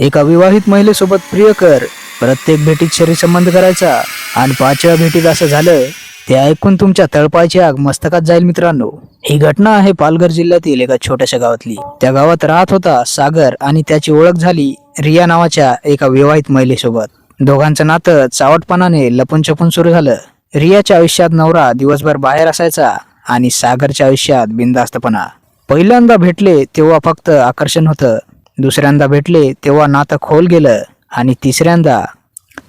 एका विवाहित महिलेसोबत प्रियकर प्रत्येक भेटीत शरीर संबंध करायचा आणि पाचव्या भेटीत असं झालं ते ऐकून तुमच्या तळपायची आग मस्तकात जाईल मित्रांनो. ही घटना आहे पालघर जिल्ह्यातील एका छोट्याशा गावातली. त्या गावात राहत होता सागर आणि त्याची ओळख झाली रिया नावाच्या एका विवाहित महिलेसोबत. दोघांचं नातं चावटपणाने लपून छपून सुरू झालं. रियाच्या आयुष्यात नवरा दिवसभर बाहेर असायचा आणि सागरच्या आयुष्यात बिंदास्तपणा पहिल्यांदा भेटले तेव्हा फक्त आकर्षण होतं. दुसऱ्यांदा भेटले तेव्हा नातं खोल गेलं आणि तिसऱ्यांदा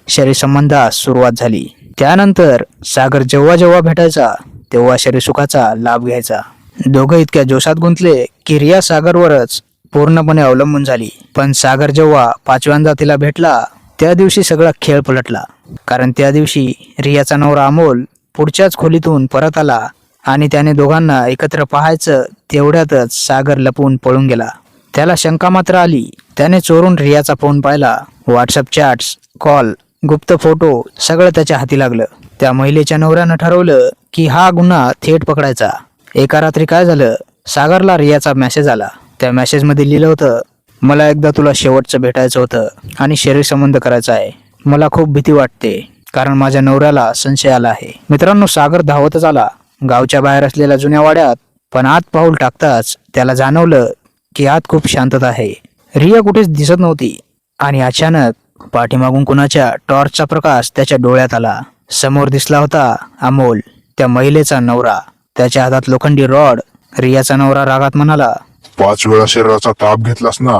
शरीर संबंधास सुरुवात झाली. त्यानंतर सागर जेव्हा जेव्हा भेटायचा तेव्हा शरीरसुखाचा लाभ घ्यायचा. दोघं इतक्या जोशात गुंतले की रिया सागरवरच पूर्णपणे अवलंबून झाली. पण सागर जेव्हा पाचव्यांदा तिला भेटला त्या दिवशी सगळा खेळ पलटला. कारण त्या दिवशी रियाचा नवरा अमोल पुढच्याच खोलीतून परत आला आणि त्याने दोघांना एकत्र पाहायचं तेवढ्यातच सागर लपवून पळून गेला. त्याला शंका मात्र आली. त्याने चोरून रियाचा फोन पाहिला. व्हॉट्सअप चॅट्स कॉल गुप्त फोटो सगळं त्याच्या हाती लागलं. त्या महिलेच्या नवऱ्यानं ठरवलं की हा गुन्हा थेट पकडायचा. एका रात्री काय झालं? सागरला रियाचा मेसेज आला. त्या मेसेजमध्ये लिहिलं होतं मला एकदा तुला शेवटचं भेटायचं होतं आणि शरीर संबंध करायचा आहे. मला खूप भीती वाटते कारण माझ्या नवऱ्याला संशय आला आहे. मित्रांनो सागर धावतच आला. गावच्या बाहेर असलेल्या जुन्या वाड्यात पण आत पाऊल टाकताच त्याला जाणवलं की आत खूप शांतता आहे. रिया कुठेच दिसत नव्हती. आणि अचानक पाठीमागून कुणाच्या टॉर्चचा प्रकाश त्याच्या डोळ्यात आला. समोर दिसला होता अमोल त्या महिलेचा नवरा. त्याच्या हातात लोखंडी रॉड. रियाचा नवरा रागात म्हणाला पाच वेळा शरीराचा ताप घेतलास ना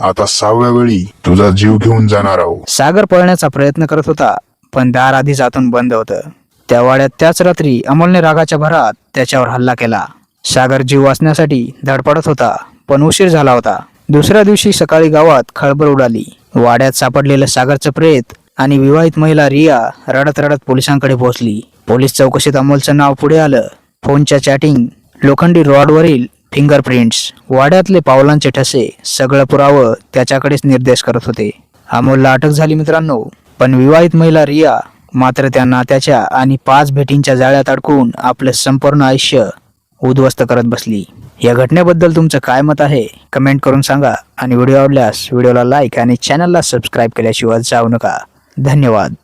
आता सहाव्या वेळी तुझा जीव घेऊन जाणार आहो. सागर पळण्याचा प्रयत्न करत होता पण दार आधीच आतून बंद होतं. त्या वाड्यात त्याच रात्री अमोलने रागाच्या भरात त्याच्यावर हल्ला केला. सागर जीव वाचण्यासाठी धडपडत होता. पण उशीर झाला होता. दुसऱ्या दिवशी सकाळी गावात खळबळ उडाली. वाड्यात सापडलेलं सागरचं प्रेत आणि विवाहित महिला रिया रडत रडत पोलिसांकडे पोहोचली. पोलीस चौकशीत अमोलचं नाव पुढे आलं. फोनच्या चॅटिंग लोखंडी रॉडवरील फिंगरप्रिंट्स वाड्यातले पावलांचे ठसे सगळं पुरावं त्याच्याकडेच निर्देश करत होते. अमोलला अटक झाली मित्रांनो पण विवाहित महिला रिया मात्र त्या नात्याच्या आणि पाच भेटींच्या जाळ्यात अडकून आपलं संपूर्ण आयुष्य उद्ध्वस्त करत बसली. या घटनेबद्दल तुमचं काय मत आहे कमेंट करून सांगा आणि व्हिडिओ आवडल्यास व्हिडिओला लाईक आणि चॅनलला सबस्क्राईब केल्याशिवाय जाऊ नका. धन्यवाद.